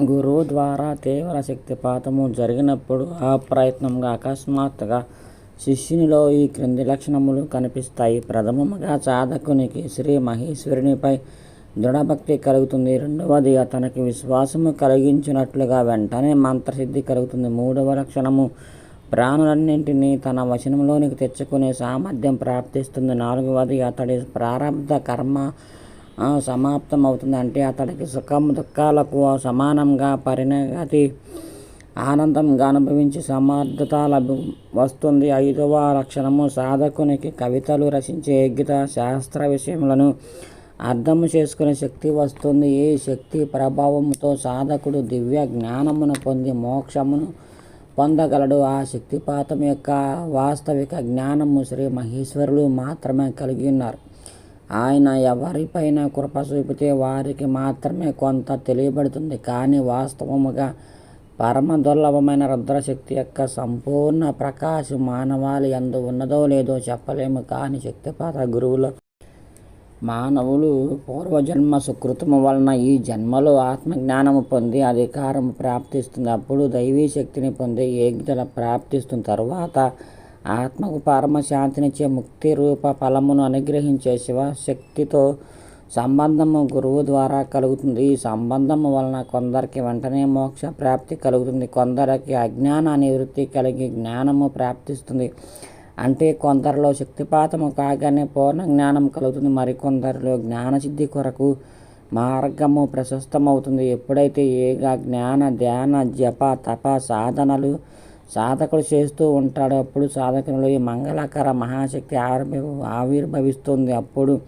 గురువు ద్వారా తీవ్ర శక్తిపాతము జరిగినప్పుడు అప్రయత్నంగా అకస్మాత్తుగా శిష్యునిలో ఈ క్రింది లక్షణములు కనిపిస్తాయి. ప్రథమముగా సాధకునికి శ్రీ మహేశ్వరునిపై దృఢభక్తి కలుగుతుంది. రెండవది అతనికి విశ్వాసము కలిగించినట్లుగా వెంటనే మంత్రసిద్ధి కలుగుతుంది. మూడవ లక్షణము ప్రాణులన్నింటినీ తన వచనంలోనికి తెచ్చుకునే సామర్థ్యం ప్రాప్తిస్తుంది. నాలుగవది అతడి ప్రారంభ కర్మ సమాప్తం అవుతుంది అంటే అతడికి సుఖం దుఃఖాలకు సమానంగా పరిణతి ఆనందంగా అనుభవించి సమర్థత లభి వస్తుంది. ఐదవ లక్షణము సాధకునికి కవితలు రచించే యోగ్యత శాస్త్ర విషయములను అర్థము చేసుకునే శక్తి వస్తుంది. ఈ శక్తి ప్రభావంతో సాధకుడు దివ్య జ్ఞానమును పొంది మోక్షమును పొందగలడు. ఆ శక్తిపాతం యొక్క వాస్తవిక జ్ఞానము శ్రీ మహేశ్వరులు మాత్రమే కలిగి ఉన్నారు. ఆయన ఎవరిపైన కృప చూపితే వారికి మాత్రమే కొంత తెలియబడుతుంది. కానీ వాస్తవముగా పరమ దుర్లభమైన రుద్రశక్తి యొక్క సంపూర్ణ ప్రకాశం మానవాళి ఎందు ఉన్నదో లేదో చెప్పలేము. కానీ శక్తిపాత గురువులు మానవులు పూర్వజన్మ సుకృతము వలన ఈ జన్మలో ఆత్మజ్ఞానము పొంది అధికారం ప్రాప్తిస్తుంది. అప్పుడు దైవీ శక్తిని పొందే యోగ్యతల ప్రాప్తిస్తుంది. తర్వాత ఆత్మకు పరమశాంతినిచ్చే ముక్తి రూప ఫలమును అనుగ్రహించే శివశక్తితో సంబంధము గురువు ద్వారా కలుగుతుంది. ఈ సంబంధము వలన కొందరికి వెంటనే మోక్ష ప్రాప్తి కలుగుతుంది. కొందరికి అజ్ఞాన నివృత్తి కలిగి జ్ఞానము ప్రాప్తిస్తుంది. అంటే కొందరిలో శక్తిపాతము కాగానే పూర్ణ జ్ఞానం కలుగుతుంది. మరికొందరిలో జ్ఞానసిద్ధి కొరకు మార్గము ప్రశస్తమవుతుంది. ఎప్పుడైతే ఏగా జ్ఞాన ధ్యాన జప తప సాధనలు సాధకుడు చేస్తూ ఉంటాడు. అప్పుడు సాధకునిలో ఈ మంగళకర మహాశక్తి ఆవిర్భ ఆవిర్భవిస్తుంది. అప్పుడు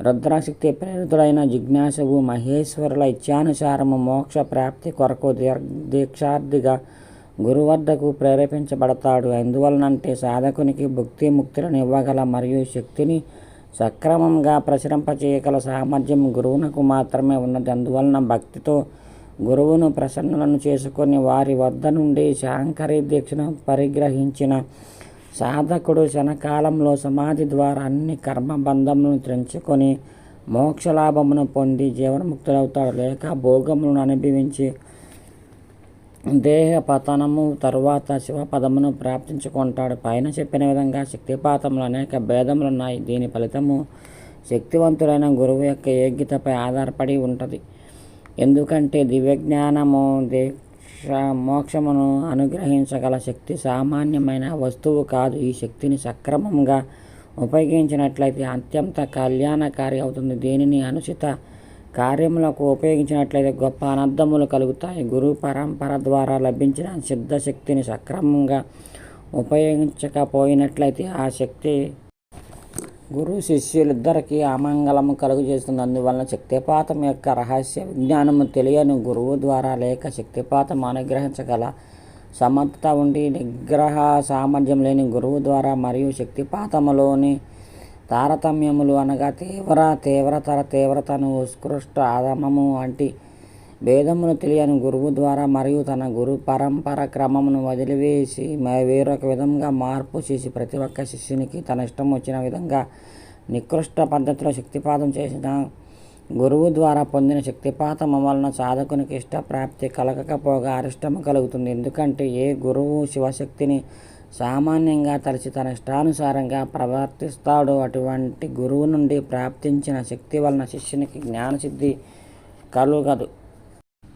రుద్రశక్తి ప్రేరితుడైన జిజ్ఞాసవు మహేశ్వరుల ఇచ్చానుసారము మోక్ష ప్రాప్తి కొరకు దీక్షార్థిగా గురువద్దకు ప్రేరేపించబడతాడు. ఎందువలనంటే సాధకునికి భుక్తి ముక్తులను ఇవ్వగల మరియు శక్తిని సక్రమంగా ప్రసరింపచేయగల సామర్థ్యం గురువునకు మాత్రమే ఉన్నది. అందువలన భక్తితో గురువును ప్రసన్నలను చేసుకొని వారి వద్ద నుండి శాంకరీ దీక్షను పరిగ్రహించిన సాధకుడు క్షణకాలంలో సమాధి ద్వారా అన్ని కర్మబంధములను తెంచుకొని మోక్షలాభమును పొంది జీవన్ముక్తుడవుతాడు. లేక భోగములను అనుభవించి దేహ పతనము తరువాత శివపదమును ప్రాప్తించుకుంటాడు. పైన చెప్పిన విధంగా శక్తిపాతములు అనేక భేదములు ఉన్నాయి దీని ఫలితము శక్తివంతులైన గురువు యొక్క యోగ్యతపై ఆధారపడి ఉంటుంది. ఎందుకంటే దివ్యజ్ఞానము దీక్ష మోక్షమును అనుగ్రహించగల శక్తి సామాన్యమైన వస్తువు కాదు. ఈ శక్తిని సక్రమంగా ఉపయోగించినట్లయితే అత్యంత కళ్యాణకారి అవుతుంది. దీనిని అనుచిత కార్యములకు ఉపయోగించినట్లయితే గొప్ప అనర్థములు కలుగుతాయి. గురు పరంపర ద్వారా లభించిన సిద్ధశక్తిని సక్రమంగా ఉపయోగించకపోయినట్లయితే ఆ శక్తి గురు శిష్యులిద్దరికీ అమంగళము కలుగజేస్తుంది. అందువలన శక్తిపాతం యొక్క రహస్య విజ్ఞానము తెలియని గురువు ద్వారా లేక శక్తిపాతం అనుగ్రహించగల సమర్థత ఉండి నిగ్రహ సామర్థ్యం లేని గురువు ద్వారా మరియు శక్తిపాతములోని తారతమ్యములు అనగా తీవ్ర తీవ్రతర తీవ్రతను ఉత్కృష్ట ఆదమము వంటి భేదమును తెలియని గురువు ద్వారా మరియు తన గురు పరంపర క్రమమును వదిలివేసి వేరొక విధంగా మార్పు చేసి ప్రతి ఒక్క శిష్యునికి తన ఇష్టం వచ్చిన విధంగా నికృష్ట పద్ధతిలో శక్తిపాతం చేసిన గురువు ద్వారా పొందిన శక్తిపాతం వలన సాధకునికి ఇష్టప్రాప్తి కలగకపోగా అరిష్టము కలుగుతుంది. ఎందుకంటే ఏ గురువు శివశక్తిని సామాన్యంగా తలచి తన ఇష్టానుసారంగా ప్రవర్తిస్తాడో అటువంటి గురువు నుండి ప్రాప్తించిన శక్తి వలన శిష్యునికి జ్ఞానసిద్ధి కలుగదు.